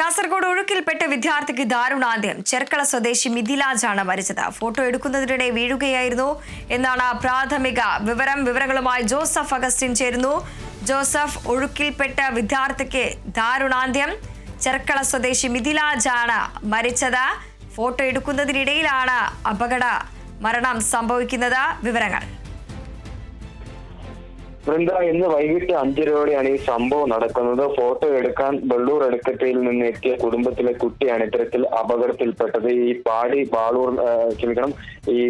കാസർഗോഡ് ഒഴുക്കിൽപ്പെട്ട വിദ്യാർത്ഥിക്ക് ദാരുണാന്ത്യം. ചെർക്കള സ്വദേശി മിഥിലാജാണ് മരിച്ചത്. ഫോട്ടോ എടുക്കുന്നതിനിടെ വീഴുകയായിരുന്നു. എന്നാണ് പ്രാഥമിക വിവരം. വിവരങ്ങളുമായി ജോസഫ് അഗസ്റ്റിൻ ചേരുന്നു. ജോസഫ് ഒഴുക്കിൽപ്പെട്ട വിദ്യാർത്ഥിക്ക് ദാരുണാന്ത്യം. ചെർക്കള സ്വദേശി മിഥിലാജാണ് മരിച്ചത്. ഫോട്ടോ എടുക്കുന്നതിനിടയിലാണ് അപകട മരണം സംഭവിക്കുന്നത്. വിവരങ്ങൾ. വൃന്ദ ഇന്ന് വൈകിട്ട് അഞ്ചരയോടെയാണ് ഈ സംഭവം നടക്കുന്നത്. ഫോട്ടോ എടുക്കാൻ വെള്ളൂർ എടുക്കറ്റയിൽ നിന്ന് എത്തിയ കുടുംബത്തിലെ കുട്ടിയാണ് ഇത്തരത്തിൽ അപകടത്തിൽപ്പെട്ടത്. ഈ പാടി ബാളൂർ ക്ഷമിക്കണം ഈ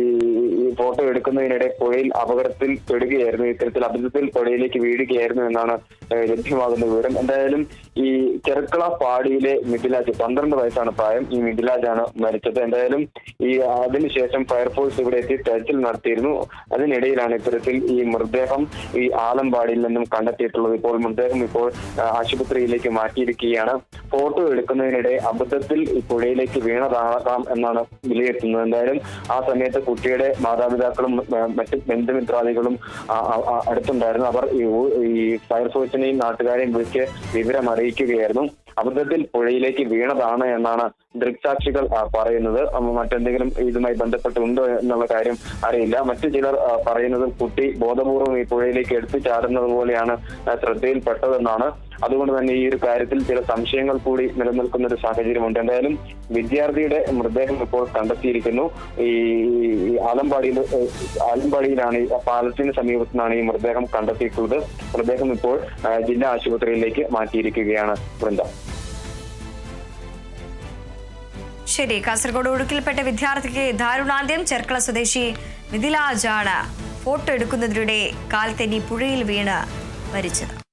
ഫോട്ടോ എടുക്കുന്നതിനിടെ പുഴയിൽ അപകടത്തിൽ പെടുകയായിരുന്നു. ഇത്തരത്തിൽ അബദ്ധത്തിൽ പുഴയിലേക്ക് വീഴുകയായിരുന്നു എന്നാണ് ലഭ്യമാകുന്ന വിവരം. എന്തായാലും ഈ ചെറുക്കള പാടിയിലെ മിഥിലാജ് പന്ത്രണ്ട് വയസ്സാണ് പ്രായം. ഈ മിഥിലാജാണ് മരിച്ചത്. എന്തായാലും ഈ അതിനുശേഷം ഫയർഫോഴ്സ് ഇവിടെ എത്തി തെരച്ചിൽ നടത്തിയിരുന്നു. അതിനിടയിലാണ് ഇത്തരത്തിൽ ഈ മൃതദേഹം ഈ ആലമ്പാടിയിൽ നിന്നും കണ്ടെത്തിയിട്ടുള്ളത്. ഇപ്പോൾ മൃതദേഹം ഇപ്പോൾ ആശുപത്രിയിലേക്ക് മാറ്റിയിരിക്കുകയാണ്. ഫോട്ടോ എടുക്കുന്നതിനിടെ അബദ്ധത്തിൽ ഈ പുഴയിലേക്ക് വീണതാകാം എന്നാണ് വിലയിരുത്തുന്നത്. എന്തായാലും ആ സമയത്ത് കുട്ടിയുടെ മാതാപിതാക്കളും മറ്റ് ബന്ധുമിത്രാദികളും അടുത്തുണ്ടായിരുന്നു. അവർ ഈ ഊ- ഫയർഫോഴ്സിനെയും നാട്ടുകാരെയും വിളിച്ച് വിവരം അറിയിക്കുകയായിരുന്നു അബദ്ധത്തിൽ പുഴയിലേക്ക് വീണതാണ് എന്നാണ് ദൃക്സാക്ഷികൾ പറയുന്നത്. മറ്റെന്തെങ്കിലും ഇതുമായി ബന്ധപ്പെട്ടുണ്ടോ എന്നുള്ള കാര്യം അറിയില്ല. മറ്റു ചിലർ പറയുന്നത് കുട്ടി ബോധപൂർവം ഈ പുഴയിലേക്ക് എടുത്തു ചാടുന്നത് പോലെയാണ് ശ്രദ്ധയിൽപ്പെട്ടതെന്നാണ്. അതുകൊണ്ട് തന്നെ ഈ ഒരു കാര്യത്തിൽ ചില സംശയങ്ങൾ കൂടി നിലനിൽക്കുന്ന ഒരു സാഹചര്യമുണ്ട്. എന്തായാലും വിദ്യാർത്ഥിയുടെ മൃതദേഹം ഇപ്പോൾ കണ്ടെത്തിയിരിക്കുന്നു. ഈ ആലമ്പാടിയിൽ ആലമ്പാടിയിലാണ് പാലത്തിന് സമീപത്തുനിന്നാണ് ഈ മൃതദേഹം കണ്ടെത്തിയിട്ടുള്ളത്. മൃതദേഹം ഇപ്പോൾ ജില്ലാ ആശുപത്രിയിലേക്ക് മാറ്റിയിരിക്കുകയാണ് വൃന്ദ. ശരി. കാസർഗോഡ് ഒഴുക്കിൽപ്പെട്ട വിദ്യാർത്ഥിക്ക് ദാരുണാന്ത്യം. ചെർക്കള സ്വദേശി മിഥിലാജാണ് ഫോട്ടോ എടുക്കുന്നതിനിടെ കാൽ തെന്നി പുഴയിൽ വീണ് മരിച്ചത്.